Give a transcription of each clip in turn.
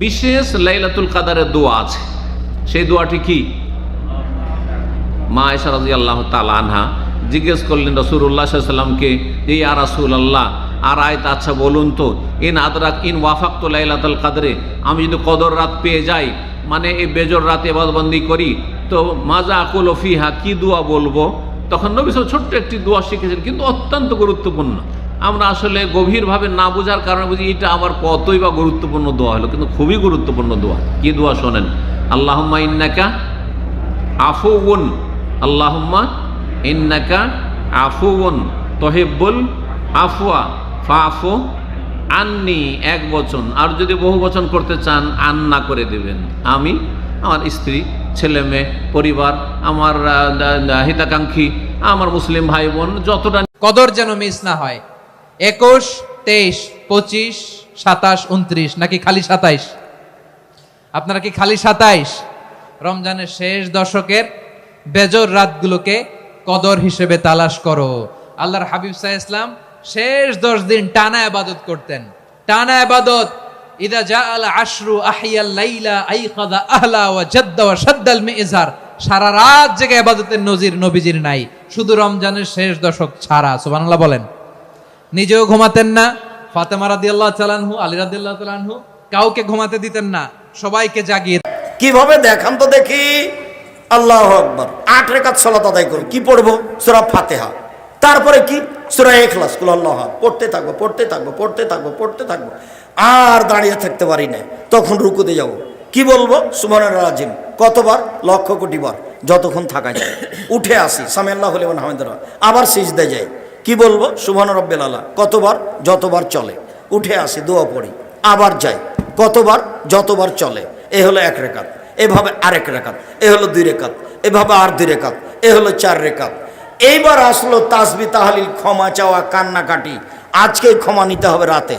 বিশেষ লাইলাতুল কাদারের দোয়া আছে। সেই দোয়াটি কি? মা আয়সা রাজি আল্লাহ আনহা জিজ্ঞেস করলেন রসুল্লাহ সাল্লামকে যে ইয়া রাসুল আল্লাহ আর আয়ত আচ্ছা বলুন তো, ইন আদরাক ইন ওয়াফাক তো লাইলাতুল কাদরে, আমি যদি কদর রাত পেয়ে যাই মানে এই বেজর রাত এবাদবন্দি করি, তো মাজা আকুল ফিহা, কি দোয়া বলব? তখন নবী ছোট্ট একটি দোয়া শিখেছেন, কিন্তু অত্যন্ত গুরুত্বপূর্ণ। আমরা আসলে গভীরভাবে না বোঝার কারণে বুঝি এটা আবার কতই বা গুরুত্বপূর্ণ দোয়া হলো, কিন্তু খুবই গুরুত্বপূর্ণ দোয়া। কি দোয়া শোনেন? আল্লাহম্মা ইন্নাকা আফুউন, আল্লাহুম্মা ইন্নাকা আফুউন তহিব্বুল আফওয়া ফাফু আননি, এক বচন। আর যদি বহু বচন করতে চান, আন্না করে দেবেন। আমি, আমার স্ত্রী, ছেলে মেয়ে, পরিবার, আমার হিতাকাঙ্ক্ষী, আমার মুসলিম ভাই বোন, যতটা কদর যেন মিস না হয়। একুশ, তেইশ, পঁচিশ, সাতাশ, উনত্রিশ, নাকি খালি সাতাইশ? আপনারা কি খালি সাতাইশ? রমজানের শেষ দশকের বেজর রাতগুলোকে কদর হিসেবে তালাশ করো। আল্লাহর হাবিব সাহ ইসলাম শেষ দশ দিন টানা আবাদত করতেন। টানা আবাদত, ইদা জা আল আশরু আহিয়াল লাইলা আইকাদা আহলা ওয়া জাদ্দা ওয়া শাদ্দাল মিজার। সারা রাত জেগে আবাদতের নজির নবীজির নাই। শুধু রমজানের শেষ দশক ছাড়া, সুবহানাল্লাহ বলেন। নিজেও ঘুমাতেন না। ফাতেমা রাদিয়াল্লাহু তাআলাহু আলী রাদিয়াল্লাহু তাআলাহু কাউকে ঘুমাতে দিতেন না, সবাইকে জাগিয়ে কীভাবে দেখান তো দেখি? আল্লাহ আকবর। আট রেখাত সলাত আদায় করি কি পড়ব? সুরা ফাতেহা। তারপরে কি? সুরা এখলাস কুল আল্লাহ পড়তে থাকব পড়তে থাকব পড়তে থাকব পড়তে থাকব। আর দাঁড়িয়ে থাকতে পারি না। তখন রুকুতে যাব। কি বলব? সুমনের রাজিম কতবার? লক্ষ কোটি বার। যতক্ষণ থাকা যায়। উঠে আসি। সামি আল্লাহ হলিমান হামিদুল্লাহ আবার সিজদে যাই। কি বলব? সুবহান রব্বেল আল্লাহ কতবার? যতবার চলে। উঠে আসি, দোয়া পড়ি। আবার যাই। কতবার? যতবার চলে। এ হলো এক রেখাত। এভাবে আরেক রেখাত। এ হলো দুই রেখাত। এভাবে আর দুই রেখাত। এ হলো চার রেখাত। এইবার আসলো তাসবি তাহালিল, ক্ষমা চাওয়া, কান্নাকাটি। আজকেই ক্ষমা নিতে হবে রাতে।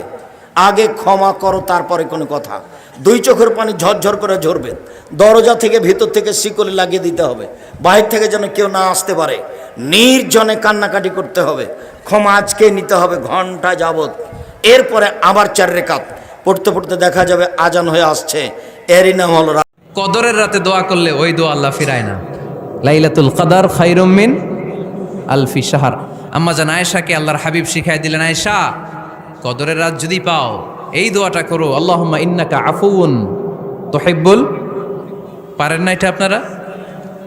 আগে ক্ষমা করো, তারপরে কোনো কথা। দুই চোখের পানি ঝরঝর করে ঝরবে। দরজা থেকে ভিতর থেকে শিকলে লাগিয়ে দিতে হবে। বাইরে থেকে যেন কেউ না আসতে পারে। নির্জনে কান্নাকাটি করতে হবে। ক্ষমা আজকে নিতে হবে ঘণ্টা যাবত এরপরে আবার চার রেখাত। পড়তে পড়তে দেখা যাবে আজান হয়ে আসছে। এরই নাম হলো কদরের রাতে দোয়া করলে ওই দোয়া আল্লাহ ফিরায় না। লাইলাতুল কাদার খাইরুম মিন আলফি শাহর। আম্মা জান আয়েশাকে আল্লাহর হাবিব শিখাই দিলেন, আয়েশা, কদরের রাত যদি পাও এই দোয়াটা করো, আল্লাহুম্মা ইন্নাকা আফুউন তুহিব্বুল। পারেন না এটা আপনারা?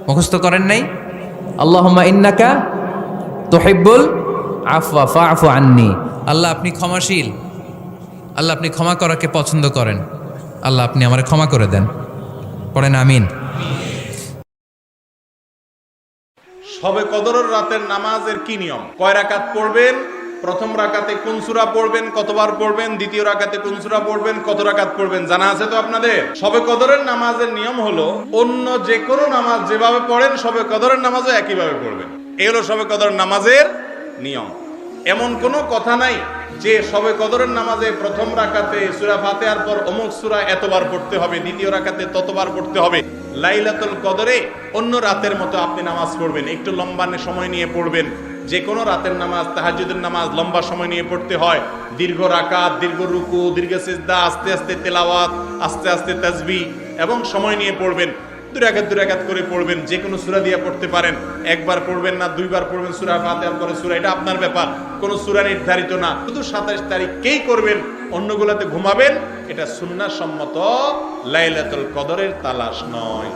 মুখস্থ করেন নাই? আল্লাহুম্মা ইন্নাকা তুহিব্বুল। আফওয়া, ফাআফু আন্নি। আল্লাহ আপনি ক্ষমাশীল। আল্লাহ আপনি ক্ষমা করাকে পছন্দ করেন। আল্লাহ আপনি আমার ক্ষমা করে দেন। পড়েন আমিন। সবে কদরের রাতের নামাজের কি নিয়ম? কয় রাকাত পড়বেন? প্রথম রাকাতে কোন সূরা পড়বেন, কতবার পড়বেন, দ্বিতীয় রাকাতে কোন সূরা পড়বেন, কত রাকাত পড়বেন, জানা আছে তো আপনাদের? সবে কদরের নামাজের নিয়ম হলো, অন্য যে কোনো নামাজ যেভাবে পড়েন, সবে কদরের নামাজও একইভাবে পড়বেন। এই হলো সবে কদরের নামাজের নিয়ম। এমন কোনো কথা নাই যে সবে কদরের নামাজে প্রথম রাকাতে সূরা ফাতিহার পর অমুক সুরা এতবার পড়তে হবে, দ্বিতীয় রাকাতে ততবার পড়তে হবে। লাইলাতুল কদরে অন্য রাতের মতো আপনি নামাজ পড়বেন, একটু লম্বানে সময় নিয়ে পড়বেন। যে কোনো রাতের নামাজ, তাহাজ্জুদের নামাজ লম্বা সময় নিয়ে পড়তে হয়। দীর্ঘ রাকাত, দীর্ঘ রুকু, দীর্ঘ সিজদা, আস্তে আস্তে তেলাওয়াত, আস্তে আস্তে তাসবিহ এবং সময় নিয়ে পড়বেন। দুই রাকাত করে পড়বেন। যে কোনো সুরা দিয়ে পড়তে পারেন। একবার পড়বেন না, দুইবার পড়বেন সূরা ফাতিহার পরে সূরা। এটা আপনার ব্যাপার। কোনো সুরা নির্ধারিত না। শুধু 27 তারিখকেই করবেন। অন্যগুলাতে ঘুমাবেন। এটা সুন্নাহ সম্মত লাইলাতুল কদরের তালাশ নয়।